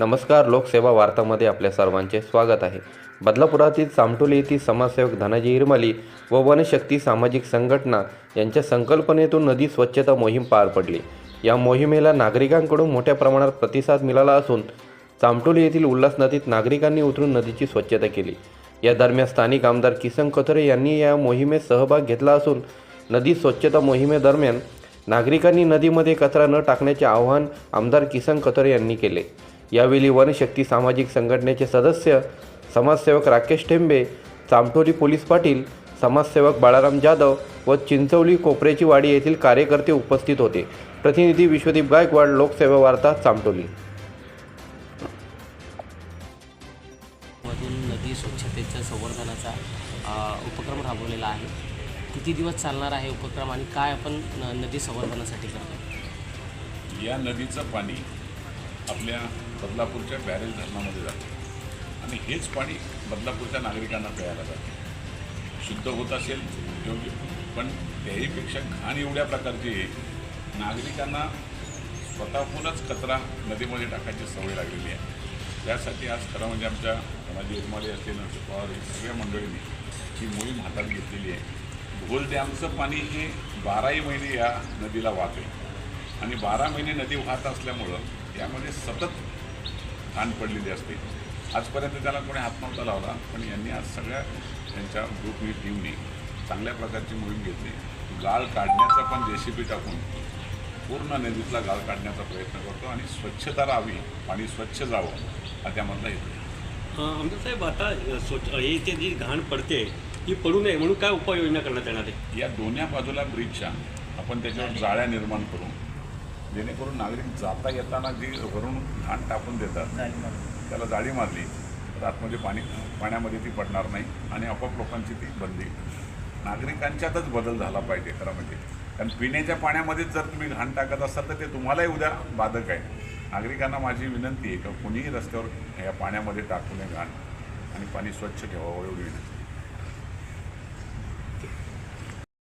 नमस्कार लोकसेवा वार्तामध्ये आपल्या सर्वांचे स्वागत आहे. बदलापुरातील चामटोली येथील समाजसेवक धनाजी इरमाली व वनशक्ती सामाजिक संघटना यांच्या संकल्पनेतून नदी स्वच्छता मोहीम पार पडली. या मोहिमेला नागरिकांकडून मोठ्या प्रमाणात प्रतिसाद मिळाला असून चामटोली येथील उल्हास नदीत नागरिकांनी उतरून नदीची स्वच्छता केली. या दरम्यान स्थानिक आमदार किसन कथोरे यांनी या मोहिमेत सहभाग घेतला असून नदी स्वच्छता मोहिमेदरम्यान नागरिकांनी नदीमध्ये कचरा न टाकण्याचे आवाहन आमदार किसन कथोरे यांनी केले. यावेळी वनशक्ती सामाजिक संघटनेचे सदस्य समाजसेवक राकेश टेंबे चामटोली पोलीस पाटील समाजसेवक बाळाराम जाधव व चिंचवली कोपऱ्याची वाडी येथील कार्यकर्ते उपस्थित होते. प्रतिनिधी विश्वदीप गायकवाड लोकसेवा वार्ता चामटोली. मधून नदी स्वच्छतेच्या संवर्धनाचा उपक्रम राबवलेला आहे. किती दिवस चालणार आहे उपक्रम आणि काय आपण न- नदी संवर्धनासाठी करतो या नदीचं पाणी आपल्या बदलापूरच्या बॅरेज धरणामध्ये जातं. आणि हेच पाणी बदलापूरच्या नागरिकांना प्यायला जातं. शुद्ध होत असेल योग्य पण त्याहीपेक्षा घाण एवढ्या प्रकारची आहे नागरिकांना स्वतःहूनच कचरा नदीमध्ये टाकायची सवय लागलेली आहे. त्यासाठी आज खरं म्हणजे आमच्या धनाजी उर्माले असतील नरसिंह पवार सगळ्या मंडळींनी ही मोहीम हातात घेतलेली आहे. ढोल डॅमचं पाणी हे बाराही महिने या नदीला वाहते. आणि बारा महिने नदी वाहत असल्यामुळं यामध्ये सतत घाण पडलेली असते. आजपर्यंत त्याला कोणी हात नव्हता लावला पण यांनी आज सगळ्या त्यांच्या ग्रुपनी टीमनी चांगल्या प्रकारची मोहीम घेतली. गाळ काढण्याचा पण जे सी पी टाकून पूर्ण नदीतला गाळ काढण्याचा प्रयत्न करतो आणि स्वच्छता राहावी पाणी स्वच्छ जावं हा त्यामधला आहे. आमदार साहेब आता स्वच्छ हे इथे जी घाण पडते ही पडू नये म्हणून काय उपाययोजना करण्यात येणार आहे? या दोन्ही बाजूला ब्रिजच्या आपण त्याच्यावर जाळ्या निर्माण करू. जेणेकरून नागरिक जाता येताना जी वरून घाण टाकून देतात त्याला जाळी मारली तर आतमध्ये पाणी पाण्यामध्ये ती पडणार नाही आणि आपोआप लोकांची ती बंदी. नागरिकांच्यातच बदल झाला पाहिजे खरं म्हणजे. कारण पिण्याच्या पाण्यामध्येच जर तुम्ही घाण टाकत असाल तर ते तुम्हालाही उद्या बाधक आहे. नागरिकांना माझी विनंती आहे की कुणीही रस्त्यावर या पाण्यामध्ये टाकू नये घाण आणि पाणी स्वच्छ ठेवावं एवढी विनंती.